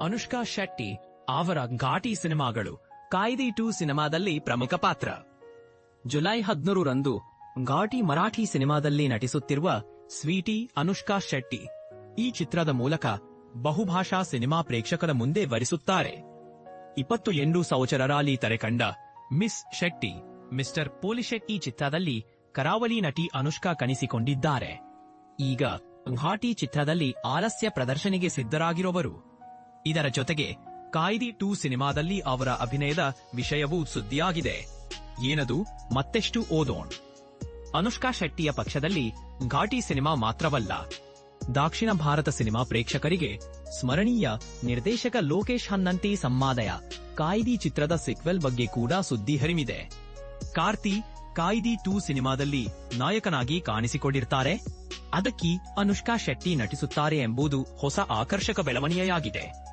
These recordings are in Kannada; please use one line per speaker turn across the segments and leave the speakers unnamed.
ಅನುಷ್ಕಾ ಶೆಟ್ಟಿ ಅವರ ಘಾಟಿ ಸಿನಿಮಾಗಳು ಕಾಯ್ದಿ ಟು ಸಿನಿಮಾದಲ್ಲಿ ಪ್ರಮುಖ ಪಾತ್ರ. ಜುಲೈ ಹದಿಮೂರರಂದು ಘಾಟಿ ಮರಾಠಿ ಸಿನಿಮಾದಲ್ಲಿ ನಟಿಸುತ್ತಿರುವ ಸ್ವೀಟಿ ಅನುಷ್ಕಾ ಶೆಟ್ಟಿ ಈ ಚಿತ್ರದ ಮೂಲಕ ಬಹುಭಾಷಾ ಸಿನಿಮಾ ಪ್ರೇಕ್ಷಕರ ಮುಂದೆ ವರಿಸುತ್ತಾರೆ ಇಪ್ಪತ್ತು ಎಂಟು ಸೌಚರರಾಲಿ ತೆರೆಕಂಡ ಮಿಸ್ ಶೆಟ್ಟಿ, ಮಿಸ್ಟರ್ ಪೋಲಿಶೆಟ್ಟಿ ಚಿತ್ರದಲ್ಲಿ ಕರಾವಳಿ ನಟಿ ಅನುಷ್ಕಾ ಕಣಿಸಿಕೊಂಡಿದ್ದಾರೆ. ಈಗ ಘಾಟಿ ಚಿತ್ರದಲ್ಲಿ ಆಲಸ್ಯ ಪ್ರದರ್ಶನಿಗೆ ಸಿದ್ಧರಾಗಿರುವರು ಇದರ ಜೊತೆಗೆ ಕಾಯ್ದಿ ಟೂ ಸಿನಿಮಾದಲ್ಲಿ ಅವರ ಅಭಿನಯದ ವಿಷಯವೂ ಸುದ್ದಿಯಾಗಿದೆ. ಏನದು? ಮತ್ತೆಷ್ಟು ಓದೋಣ್. ಅನುಷ್ಕಾ ಶೆಟ್ಟಿಯ ಪಕ್ಷದಲ್ಲಿ ಘಾಟಿ ಸಿನಿಮಾ ಮಾತ್ರವಲ್ಲ. ದಕ್ಷಿಣ ಭಾರತ ಸಿನಿಮಾ ಪ್ರೇಕ್ಷಕರಿಗೆ ಸ್ಮರಣೀಯ ನಿರ್ದೇಶಕ ಲೋಕೇಶ್ ಹನ್ನಂತಿ ಸಂವಾದಯ. ಕಾಯ್ದಿ ಚಿತ್ರದ ಸಿಕ್ವೆಲ್ ಬಗ್ಗೆ ಕೂಡ ಸುದ್ದಿ ಹರಿಮಿದೆ ಕಾರ್ತಿ ಕಾಯ್ದಿ ಟೂ ಸಿನಿಮಾದಲ್ಲಿ ನಾಯಕನಾಗಿ ಕಾಣಿಸಿಕೊಂಡಿರ್ತಾರೆ. ಅದಕ್ಕೆ ಅನುಷ್ಕಾ ಶೆಟ್ಟಿ ನಟಿಸುತ್ತಾರೆ ಎಂಬುದು ಹೊಸ ಆಕರ್ಷಕ ಬೆಳವಣಿಗೆಯಾಗಿದೆ.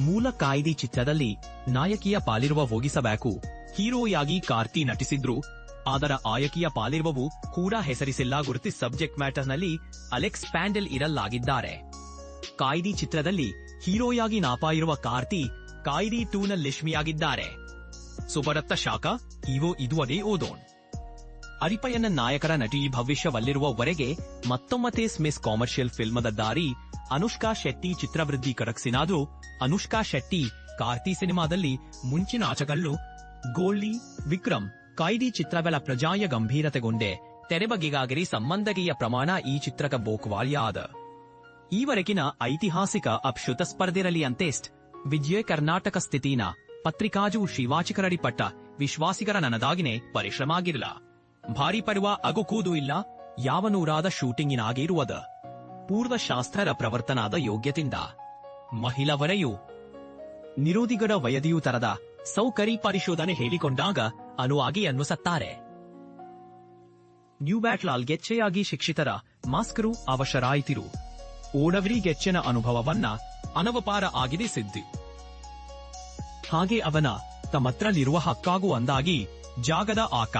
ಮೂಲ ಕಾಯಿದಿ ಚಿತ್ರದಲ್ಲಿ ನಾಯಕಿಯ ಪಾಲಿರುವ ಹೋಗಿಸಬೇಕು. ಹೀರೋಯಾಗಿ ಕಾರ್ತಿ ನಟಿಸಿದ್ರು. ಅದರ ಆಯಕಿಯ ಪಾಲಿರುವವು ಕೂಡ ಹೆಸರಿಸಿಲ್ಲ ಗುರುತಿ ಸಬ್ಜೆಕ್ಟ್ ಮ್ಯಾಟರ್ನಲ್ಲಿ ಅಲೆಕ್ಸ್ ಪ್ಯಾಂಡೆಲ್ ಇರಲಾಗಿದ್ದಾರೆ ಕಾಯ್ದಿ ಚಿತ್ರದಲ್ಲಿ ಹೀರೋಯಾಗಿ ನಾಪಾಯಿರುವ ಕಾರ್ತಿ ಕಾಯ್ದಿ ಟೂನ ಲಕ್ಷ್ಮಿಯಾಗಿದ್ದಾರೆ. ಸುಬರತ್ತ ಶಾಖ ಇವೋ ಇದು ಅದೇ ಓದೋಣ್ ಅರಿಪಯ್ಯನ ನಾಯಕರ ನಟಿ ಭವಿಷ್ಯವಲ್ಲಿರುವವರೆಗೆ ಮತ್ತೊಮ್ಮತೆ ಸ್ಮಿಸ್ ಕಾಮರ್ಷಿಯಲ್ ಫಿಲ್ಮದ ದಾರಿ ಅನುಷ್ಕಾ ಶೆಟ್ಟಿ ಚಿತ್ರವೃದ್ಧಿ ಕರಗಿಸಿನಾದ್ರೂ ಅನುಷ್ಕಾ ಶೆಟ್ಟಿ ಕಾರ್ತಿ ಸಿನಿಮಾದಲ್ಲಿ ಮುಂಚಿನ ಆಚಗಳು ಗೋಲ್ಡಿ ವಿಕ್ರಮ್ ಕಾಯ್ದಿ ಚಿತ್ರಗಳ ಪ್ರಜಾಯ ಗಂಭೀರತೆಗೊಂಡೆ ತೆರೆಬಗೆಗಾಗರಿ ಸಂಬಂಧಗೆಯ ಪ್ರಮಾಣ ಈ ಚಿತ್ರಕ ಬೋಕ್ವಾಳ್ಯ ಆದ ಈವರೆಗಿನ ಐತಿಹಾಸಿಕ ಅಪ್ಶುತ ಸ್ಪರ್ಧೆರಲಿ ಅಂತೇಸ್ಟ್ ವಿಜಯ ಕರ್ನಾಟಕ ಸ್ಥಿತಿನ ಪತ್ರಿಕಾಜು ಶಿವಾಚಿಕರಡಿ ಪಟ್ಟ ವಿಶ್ವಾಸಿಗರ ನನದಾಗಿನೇ ಪರಿಶ್ರಮ ಆಗಿರಲ. ಭಾರಿ ಪರುವ ಅಗುಕೂದು ಇಲ್ಲ, ಯಾವನೂರಾದ ಶೂಟಿಂಗಿನಾಗಿರುವದ ಪೂರ್ವ ಶಾಸ್ತ್ರರ ಪ್ರವರ್ತನಾದ ಯೋಗ್ಯತಿಂದ ಮಹಿಳವರೆಯು ನಿರೋಧಿಗರ ವಯದಿಯು ತರದ ಸೌಕರಿ ಪರಿಶೋಧನೆ ಹೇಳಿಕೊಂಡಾಗ ಅನುವಾಗಿ ಅನ್ನಿಸುತ್ತಾರೆ. ನ್ಯೂ ಬ್ಯಾಟ್ಲಾಲ್ ಗೆಚ್ಚೆಯಾಗಿ ಶಿಕ್ಷಿತರ ಮಾಸ್ಕರು ಅವಶರಾಯಿತಿರು. ಓಡವರಿಗೆಚ್ಚೆನ ಅನುಭವವನ್ನ ಅನವಪಾರ ಆಗಿದೆ ಸಿದ್ಧಿ. ಹಾಗೆ ಅವನ ತಮ್ಮತ್ರಲಿರುವ ಹಕ್ಕಾಗು ಅಂದಾಗಿ ಜಾಗದ ಆಕ.